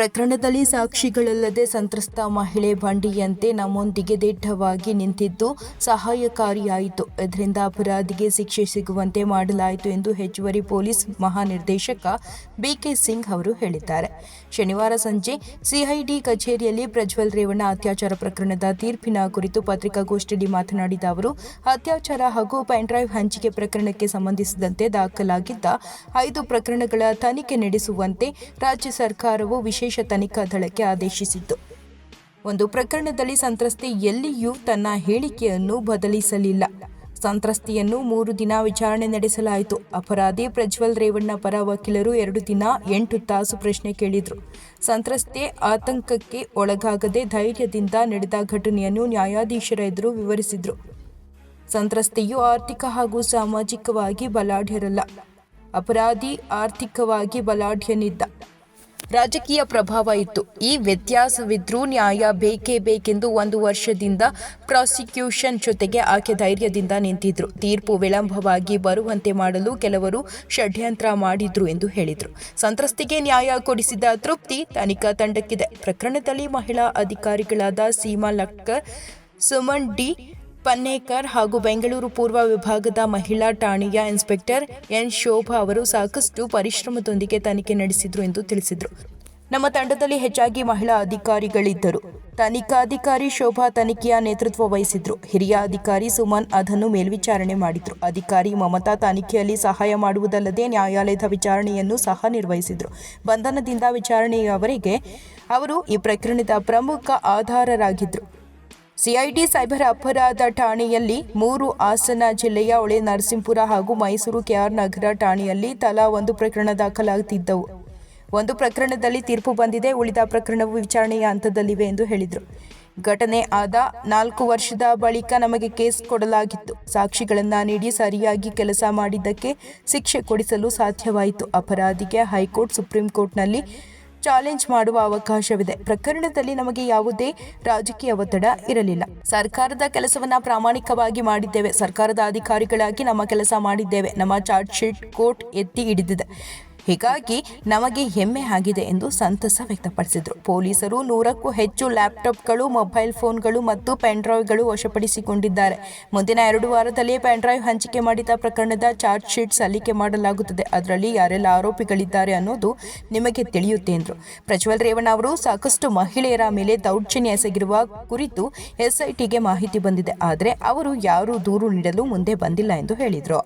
ಪ್ರಕರಣದಲ್ಲಿ ಸಾಕ್ಷಿಗಳಲ್ಲದೆ ಸಂತ್ರಸ್ತ ಮಹಿಳೆ ಬಂಡಿಯಂತೆ ನಮ್ಮೊಂದಿಗೆ ದಿಟ್ಟವಾಗಿ ನಿಂತಿದ್ದು ಸಹಾಯಕಾರಿಯಾಯಿತು. ಇದರಿಂದ ಅಪರಾಧಿಗೆ ಶಿಕ್ಷೆ ಸಿಗುವಂತೆ ಮಾಡಲಾಯಿತು ಎಂದು ಹೆಚ್ಚುವರಿ ಪೊಲೀಸ್ ಮಹಾನಿರ್ದೇಶಕ ಬಿಕೆ ಸಿಂಗ್ ಅವರು ಹೇಳಿದ್ದಾರೆ. ಶನಿವಾರ ಸಂಜೆ ಸಿಐಡಿ ಕಚೇರಿಯಲ್ಲಿ ಪ್ರಜ್ವಲ್ ರೇವಣ್ಣ ಅತ್ಯಾಚಾರ ಪ್ರಕರಣದ ತೀರ್ಪಿನ ಕುರಿತು ಪತ್ರಿಕಾಗೋಷ್ಠಿಯಲ್ಲಿ ಮಾತನಾಡಿದ ಅವರು, ಅತ್ಯಾಚಾರ ಹಾಗೂ ಪೆನ್ಡ್ರೈವ್ ಹಂಚಿಕೆ ಪ್ರಕರಣಕ್ಕೆ ಸಂಬಂಧಿಸಿದಂತೆ ದಾಖಲಾಗಿದ್ದ ಐದು ಪ್ರಕರಣಗಳ ತನಿಖೆ ನಡೆಸುವಂತೆ ರಾಜ್ಯ ಸರ್ಕಾರವು ವಿಶೇಷ ತನಿಖಾ ದಳಕ್ಕೆ ಆದೇಶಿಸಿತ್ತು. ಒಂದು ಪ್ರಕರಣದಲ್ಲಿ ಸಂತ್ರಸ್ತೆ ಎಲ್ಲಿಯೂ ತನ್ನ ಹೇಳಿಕೆಯನ್ನು ಬದಲಿಸಲಿಲ್ಲ. ಸಂತ್ರಸ್ತೆಯನ್ನು ಮೂರು ದಿನ ವಿಚಾರಣೆ ನಡೆಸಲಾಯಿತು. ಅಪರಾಧಿ ಪ್ರಜ್ವಲ್ ರೇವಣ್ಣ ಪರ ವಕೀಲರು ಎರಡು ದಿನ ಎಂಟು ತಾಸು ಪ್ರಶ್ನೆ ಕೇಳಿದರು. ಸಂತ್ರಸ್ತೆ ಆತಂಕಕ್ಕೆ ಒಳಗಾಗದೆ ಧೈರ್ಯದಿಂದ ನಡೆದ ಘಟನೆಯನ್ನು ನ್ಯಾಯಾಧೀಶರ ಎದುರು ವಿವರಿಸಿದರು. ಸಂತ್ರಸ್ತೆಯು ಆರ್ಥಿಕ ಹಾಗೂ ಸಾಮಾಜಿಕವಾಗಿ ಬಲಾಢ್ಯರಲ್ಲ. ಅಪರಾಧಿ ಆರ್ಥಿಕವಾಗಿ ಬಲಾಢ್ಯನಿದ್ದ. ರಾಜಕೀಯ ಪ್ರಭಾವ ಇತ್ತು. ಈ ವ್ಯತ್ಯಾಸವಿದ್ರೂ ನ್ಯಾಯ ಬೇಕೇ ಬೇಕೆಂದು ಒಂದು ವರ್ಷದಿಂದ ಪ್ರಾಸಿಕ್ಯೂಷನ್ ಜೊತೆಗೆ ಆಕೆ ಧೈರ್ಯದಿಂದ ನಿಂತಿದ್ರು. ತೀರ್ಪು ವಿಳಂಬವಾಗಿ ಬರುವಂತೆ ಮಾಡಲು ಕೆಲವರು ಷಡ್ಯಂತ್ರ ಮಾಡಿದ್ರು ಎಂದು ಹೇಳಿದರು. ಸಂತ್ರಸ್ತಿಗೆ ನ್ಯಾಯ ಕೊಡಿಸಿದ ತೃಪ್ತಿ ತನಿಖಾ ತಂಡಕ್ಕಿದೆ. ಪ್ರಕರಣದಲ್ಲಿ ಮಹಿಳಾ ಅಧಿಕಾರಿಗಳಾದ ಸೀಮಾ ಲಟ್ಕರ್ ಸುಮನ್ ಡಿ. ಪನ್ನೇಕರ್ ಹಾಗೂ ಬೆಂಗಳೂರು ಪೂರ್ವ ವಿಭಾಗದ ಮಹಿಳಾ ಠಾಣೆಯ ಇನ್ಸ್ಪೆಕ್ಟರ್ ಎನ್ ಶೋಭಾ ಅವರು ಸಾಕಷ್ಟು ಪರಿಶ್ರಮದೊಂದಿಗೆ ತನಿಖೆ ನಡೆಸಿದ್ರು ಎಂದು ತಿಳಿಸಿದರು. ನಮ್ಮ ತಂಡದಲ್ಲಿ ಹೆಚ್ಚಾಗಿ ಮಹಿಳಾ ಅಧಿಕಾರಿಗಳಿದ್ದರು. ತನಿಖಾಧಿಕಾರಿ ಶೋಭಾ ತನಿಖೆಯ ನೇತೃತ್ವ ವಹಿಸಿದ್ರು. ಹಿರಿಯ ಅಧಿಕಾರಿ ಸುಮನ್ ಅದನ್ನು ಮೇಲ್ವಿಚಾರಣೆ ಮಾಡಿದ್ರು. ಅಧಿಕಾರಿ ಮಮತಾ ತನಿಖೆಯಲ್ಲಿ ಸಹಾಯ ಮಾಡುವುದಲ್ಲದೆ ನ್ಯಾಯಾಲಯದ ವಿಚಾರಣೆಯನ್ನು ಸಹ ನಿರ್ವಹಿಸಿದ್ರು. ಬಂಧನದಿಂದ ವಿಚಾರಣೆಯವರೆಗೆ ಅವರು ಈ ಪ್ರಕರಣದ ಪ್ರಮುಖ ಆಧಾರರಾಗಿದ್ದರು ಸಿಐಡಿ ಸೈಬರ್ ಅಪರಾಧ ಠಾಣೆಯಲ್ಲಿ ಮೂರು ಹಾಸನ ಜಿಲ್ಲೆಯ ಹೊಳೆ ನರಸಿಂಹಪುರ ಹಾಗೂ ಮೈಸೂರು ಕೆಆರ್ ನಗರ ಠಾಣೆಯಲ್ಲಿ ತಲಾ ಒಂದು ಪ್ರಕರಣ ದಾಖಲಾಗುತ್ತಿದ್ದವು ಒಂದು ಪ್ರಕರಣದಲ್ಲಿ ತೀರ್ಪು ಬಂದಿದೆ, ಉಳಿದ ಪ್ರಕರಣವು ವಿಚಾರಣೆಯ ಹಂತದಲ್ಲಿವೆ ಎಂದು ಹೇಳಿದರು. ಘಟನೆ ಆದ ನಾಲ್ಕು ವರ್ಷದ ಬಳಿಕ ನಮಗೆ ಕೇಸ್ ಕೊಡಲಾಗಿತ್ತು. ಸಾಕ್ಷಿಗಳನ್ನು ನೀಡಿ ಸರಿಯಾಗಿ ಕೆಲಸ ಮಾಡಿದ್ದಕ್ಕೆ ಶಿಕ್ಷೆ ಕೊಡಿಸಲು ಸಾಧ್ಯವಾಯಿತು. ಅಪರಾಧಿಗೆ ಹೈಕೋರ್ಟ್, ಸುಪ್ರೀಂ ಕೋರ್ಟ್ನಲ್ಲಿ ಚಾಲೆಂಜ್ ಮಾಡುವ ಅವಕಾಶವಿದೆ. ಪ್ರಕರಣದಲ್ಲಿ ನಮಗೆ ಯಾವುದೇ ರಾಜಕೀಯ ಒತ್ತಡ ಇರಲಿಲ್ಲ. ಸರ್ಕಾರದ ಕೆಲಸವನ್ನ ಪ್ರಾಮಾಣಿಕವಾಗಿ ಮಾಡಿದ್ದೇವೆ. ಸರ್ಕಾರದ ಅಧಿಕಾರಿಗಳಾಗಿ ನಮ್ಮ ಕೆಲಸ ಮಾಡಿದ್ದೇವೆ. ನಮ್ಮ ಚಾರ್ಜ್ ಶೀಟ್ ಕೋರ್ಟ್ ಎತ್ತಿ ಹಿಡಿದಿದೆ. ಹೀಗಾಗಿ ನಮಗೆ ಹೆಮ್ಮೆ ಆಗಿದೆ ಎಂದು ಸಂತಸ ವ್ಯಕ್ತಪಡಿಸಿದರು. ಪೊಲೀಸರು ನೂರಕ್ಕೂ ಹೆಚ್ಚು ಲ್ಯಾಪ್ಟಾಪ್ಗಳು, ಮೊಬೈಲ್ ಫೋನ್ಗಳು ಮತ್ತು ಪೆನ್ಡ್ರೈವ್ಗಳು ವಶಪಡಿಸಿಕೊಂಡಿದ್ದಾರೆ. ಮುಂದಿನ ಎರಡು ವಾರದಲ್ಲಿ ಪೆನ್ಡ್ರೈವ್ ಹಂಚಿಕೆ ಮಾಡಿದ ಪ್ರಕರಣದ ಚಾರ್ಜ್ ಶೀಟ್ ಸಲ್ಲಿಕೆ ಮಾಡಲಾಗುತ್ತದೆ. ಅದರಲ್ಲಿ ಯಾರೆಲ್ಲ ಆರೋಪಿಗಳಿದ್ದಾರೆ ಅನ್ನೋದು ನಿಮಗೆ ತಿಳಿಯುತ್ತೆ ಎಂದರು. ಪ್ರಜ್ವಲ್ ರೇವಣ್ಣ ಅವರು ಸಾಕಷ್ಟು ಮಹಿಳೆಯರ ಮೇಲೆ ದೌರ್ಜನ್ಯ ಎಸಗಿರುವ ಕುರಿತು ಎಸ್ಐಟಿಗೆ ಮಾಹಿತಿ ಬಂದಿದೆ. ಆದರೆ ಅವರು ಯಾರೂ ದೂರು ನೀಡಲು ಮುಂದೆ ಬಂದಿಲ್ಲ ಎಂದು ಹೇಳಿದರು.